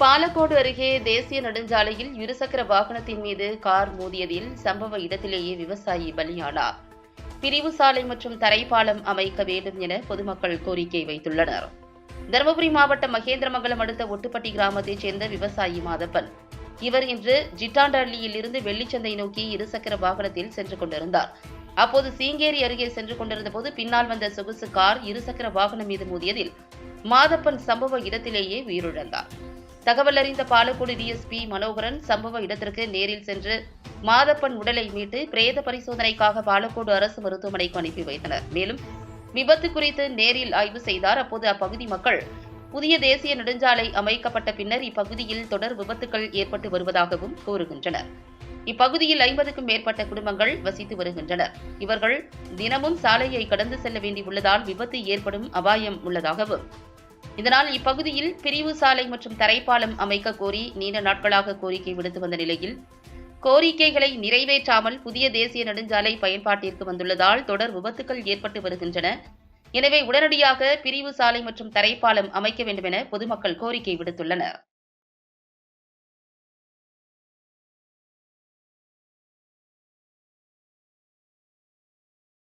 பாலக்கோடு அருகே தேசிய நெடுஞ்சாலையில் இருசக்கர வாகனத்தின் மீது கார் மோதியதில் சம்பவ இடத்திலேயே விவசாயி பலியானார் பிரிவு சாலை மற்றும் தரைப்பாலம் அமைக்க வேண்டும் என பொதுமக்கள் கோரிக்கை வைத்துள்ளனர். தருமபுரி மாவட்டம் மகேந்திரமங்கலம் அடுத்த ஒட்டுப்பட்டி கிராமத்தைச் சேர்ந்த விவசாயி மாதப்பன். இவர் இன்று ஜிட்டாண்டஹள்ளியில் இருந்து வெள்ளிச்சந்தை நோக்கி இருசக்கர வாகனத்தில் சென்று கொண்டிருந்தார். அப்போது சீங்கேரி அருகே சென்று கொண்டிருந்த போது பின்னால் வந்த சொகுசு கார் இருசக்கர வாகனம் மீது மோதியதில் மாதப்பன் சம்பவ இடத்திலேயே உயிரிழந்தார். தகவல் அறிந்த பாலக்கோடு டிஎஸ்பி மனோகரன் சம்பவ இடத்திற்கு நேரில் சென்று மாதப்பன் உடலை மீட்டு பிரேத பரிசோதனைக்காக பாலக்கோடு அரசு மருத்துவமனைக்கு அனுப்பி வைத்தனர். மேலும் விபத்து குறித்து நேரில் ஆய்வு செய்தார். அப்போது அப்பகுதி மக்கள் புதிய தேசிய நெடுஞ்சாலை அமைக்கப்பட்ட பின்னர் இப்பகுதியில் தொடர் விபத்துகள் ஏற்பட்டு வருவதாகவும் கூறுகின்றனர். இப்பகுதியில் ஐம்பதுக்கும் மேற்பட்ட குடும்பங்கள் வசித்து வருகின்றனர். இவர்கள் தினமும் சாலையை கடந்து செல்ல வேண்டியுள்ளதால் விபத்து ஏற்படும் அபாயம் உள்ளதாகவும் இதனால் இப்பகுதியில் பிரிவு சாலை மற்றும் தரைப்பாலம் அமைக்க கோரி நீண்ட நாட்களாக கோரிக்கை விடுத்து வந்த நிலையில் கோரிக்கைகளை நிறைவேற்றாமல் புதிய தேசிய நெடுஞ்சாலை பயன்பாட்டிற்கு வந்துள்ளதால் தொடர் விபத்துகள் ஏற்பட்டு வருகின்றன. எனவே உடனடியாக பிரிவு சாலை மற்றும் தரைப்பாலம் அமைக்க வேண்டும் என பொதுமக்கள் கோரிக்கை விடுத்துள்ளனர்.